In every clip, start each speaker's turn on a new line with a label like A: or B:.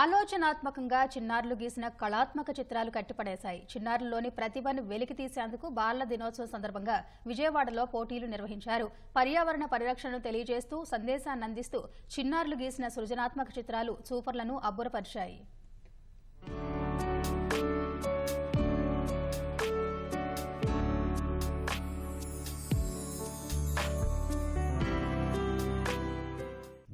A: ఆలోచనాత్మకంగా చిన్నారులు గీసిన కళాత్మక చిత్రాలు కట్టిపడేశాయి. చిన్నారుల్లోని ప్రతిభను వెలికి తీసేందుకు బాలల దినోత్సవం సందర్భంగా విజయవాడలో పోటీలు నిర్వహించారు. పర్యావరణ పరిరక్షణను తెలియజేస్తూ సందేశాన్ని అందిస్తూ చిన్నారులు గీసిన సృజనాత్మక చిత్రాలు సూపర్లను అబ్బురపరిచాయి.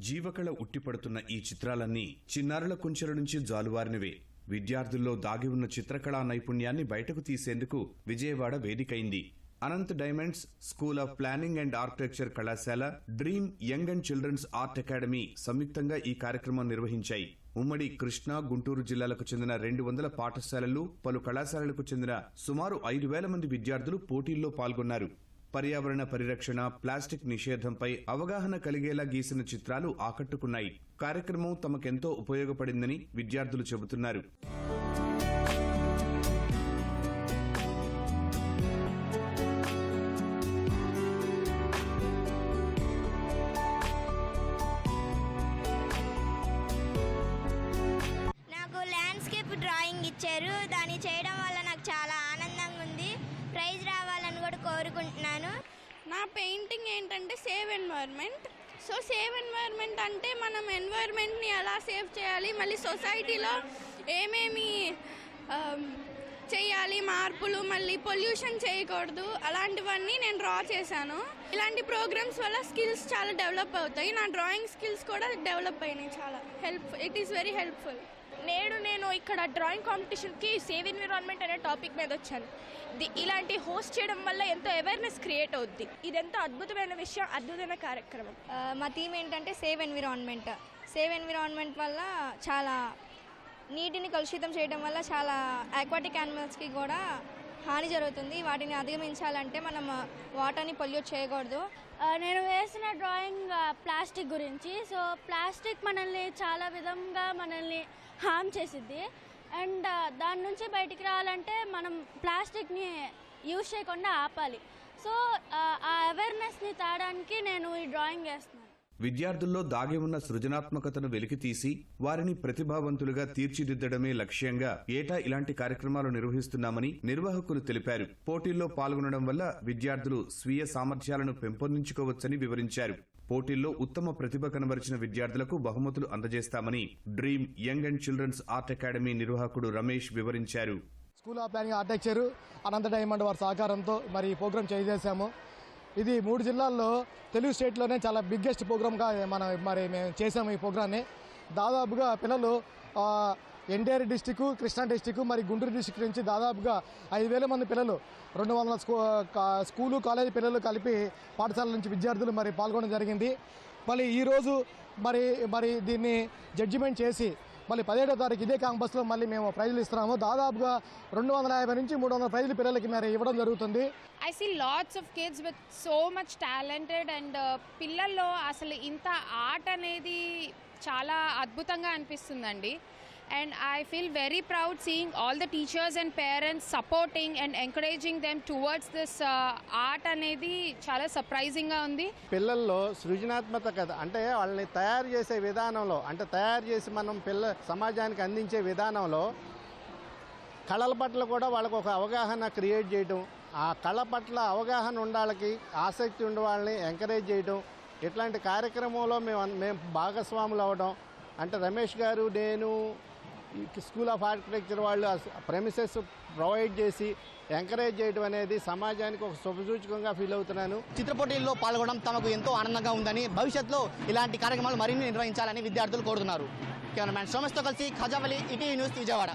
B: జీవకళ ఉట్టిపడుతున్న ఈ చిత్రాలన్నీ చిన్నారుల కుంచెల నుంచి జాలువారినవే. విద్యార్థుల్లో దాగి ఉన్న చిత్రకళా నైపుణ్యాన్ని బయటకు తీసేందుకు Vijayawada వేదికైంది. Anant diamonds school of planning and architecture కళాశాల dream young and children's art academy సంయుక్తంగా ఈ కార్యక్రమం నిర్వహించాయి. ఉమ్మడి కృష్ణా గుంటూరు జిల్లాలకు చెందిన రెండు వందల పాఠశాలలు పలు కళాశాలలకు చెందిన సుమారు ఐదు వేల మంది విద్యార్థులు పోటీల్లో పాల్గొన్నారు. పర్యావరణ పరిరక్షణ ప్లాస్టిక్ నిషేధంపై అవగాహన కలిగేలా గీసిన చిత్రాలు ఆకట్టుకున్నాయి. కార్యక్రమం తమకెంతో ఉపయోగపడిందని విద్యార్థులు చెబుతున్నారు.
C: నాకు ల్యాండ్స్కేప్ డ్రాయింగ్ ఇచ్చారు. దాన్ని చేయడం వల్ల నాకు చాలా ఆనందంగా ఉంది. ప్రైజ్ రావాలని కూడా కోరుకుంటున్నాను.
D: నా పెయింటింగ్ ఏంటంటే save environment. So save environment అంటే మనం ఎన్వైర్న్మెంట్ని ఎలా సేవ్ చేయాలి మళ్ళీ సొసైటీలో ఏమేమి చేయాలి మార్పులు మళ్ళీ పొల్యూషన్ చేయకూడదు అలాంటివన్నీ నేను డ్రా చేశాను. ఇలాంటి ప్రోగ్రామ్స్ వల్ల స్కిల్స్ చాలా డెవలప్ అవుతాయి. నా డ్రాయింగ్ స్కిల్స్ కూడా డెవలప్ అయినాయి చాలా. Help it is very helpful.
E: నేడు నేను ఇక్కడ డ్రాయింగ్ కాంపిటీషన్కి సేవ్ ఎన్విరాన్మెంట్ అనే టాపిక్ మీద వచ్చాను. ఇలాంటి హోస్ట్ చేయడం వల్ల ఎంతో అవేర్నెస్ క్రియేట్ అవుద్ది. ఇది ఎంతో అద్భుతమైన విషయం అద్భుతమైన కార్యక్రమం.
F: మా థీమ్ ఏంటంటే సేవ్ ఎన్విరాన్మెంట్. సేవ్ ఎన్విరాన్మెంట్ వల్ల చాలా నీటిని కలుషితం చేయడం వల్ల చాలా ఆక్వాటిక్ యానిమల్స్కి కూడా హాని జరుగుతుంది. వాటిని అధిగమించాలంటే మనం వాటర్ని పొల్యూట్ చేయకూడదు.
G: నేను వేసిన డ్రాయింగ్ ప్లాస్టిక్ గురించి. సో ప్లాస్టిక్ మనల్ని చాలా విధంగా మనల్ని హామ్ చేసిద్ది. అండ్ దాని నుంచి బయటికి రావాలంటే మనం ప్లాస్టిక్ని యూజ్ చేయకుండా ఆపాలి. సో ఆ అవేర్నెస్ని తాడానికి నేను ఈ డ్రాయింగ్ వేస్తున్నాను.
B: విద్యార్థుల్లో దాగి ఉన్న సృజనాత్మకతను వెలికితీసి వారిని ప్రతిభావంతులుగా తీర్చిదిద్దడమే లక్ష్యంగా ఏటా ఇలాంటి కార్యక్రమాలు నిర్వహిస్తున్నామని నిర్వాహకులు తెలిపారు. పోటీల్లో పాల్గొనడం వల్ల విద్యార్థులు స్వీయ సామర్థ్యాలను పెంపొందించుకోవచ్చని వివరించారు. పోటీల్లో ఉత్తమ ప్రతిభ కనబరిచిన విద్యార్థులకు బహుమతులు అందజేస్తామని dream young and children's art academy నిర్వాహకుడు రమేష్ వివరించారు.
H: School of planning architecture Anantha diamond వారి సహకారంతో మరి ఈ ప్రోగ్రామ్ చేసేసాము. ఇది మూడు జిల్లాల్లో తెలుగు స్టేట్లోనే చాలా బిగ్గెస్ట్ ప్రోగ్రామ్గా మనం మరి మేము చేసాము ఈ ప్రోగ్రాన్ని దాదాపుగా పిల్లలు ఎన్టీఆర్ డిస్టిక్ కృష్ణా డిస్టిక్ మరి గుంటూరు డిస్టిక్ నుంచి దాదాపుగా ఐదు వేల మంది పిల్లలు రెండు వందల స్కూ స్కూలు కాలేజీ పిల్లలు కలిపి పాఠశాల నుంచి విద్యార్థులు మరి పాల్గొనడం జరిగింది. మళ్ళీ ఈరోజు మరి మరి దీన్ని జడ్జిమెంట్ చేసి మళ్ళీ పదిహేడో తారీఖు ఇదే క్యాంపస్లో మళ్ళీ మేము ప్రైజులు ఇస్తున్నాము. దాదాపుగా రెండు వందల యాభై నుంచి మూడు వందల ప్రైజులు పిల్లలకి మరి ఇవ్వడం జరుగుతుంది.
I: I see lots of kids with so much talented and పిల్లల్లో అసలు ఇంత ఆర్ట్ అనేది చాలా అద్భుతంగా అనిపిస్తుందండి. And I feel very proud seeing all the teachers and parents supporting and encouraging them towards this art అనేది చాలా సర్ప్రైజింగ్గా ఉంది.
J: పిల్లల్లో సృజనాత్మక కథ అంటే వాళ్ళని తయారు చేసే విధానంలో అంటే తయారు చేసి మనం పిల్ల సమాజానికి అందించే విధానంలో కళల పట్ల కూడా వాళ్ళకు ఒక అవగాహన క్రియేట్ చేయటం ఆ కళ పట్ల అవగాహన ఉండాలకి ఆసక్తి ఉండే వాళ్ళని ఎంకరేజ్ చేయటం ఇట్లాంటి కార్యక్రమంలో మేము మేము భాగస్వాములు అవ్వడం అంటే రమేష్ గారు నేను స్కూల్ ఆఫ్ ఆర్కిటెక్చర్ వాళ్ళు ప్రెమిసెస్ ప్రొవైడ్ చేసి ఎంకరేజ్ చేయడం అనేది సమాజానికి ఒక శుభసూచకంగా ఫీల్ అవుతున్నాను.
K: చిత్ర పోటీల్లో పాల్గొనడం తమకు ఎంతో ఆనందంగా ఉందని భవిష్యత్తులో ఇలాంటి కార్యక్రమాలు మరిన్ని నిర్వహించాలని విద్యార్థులు కోరుతున్నారు. కెమెరామ్యాన్ సోమస్తో కలిసి ఖజావలి ఈటీవీ న్యూస్ విజయవాడ.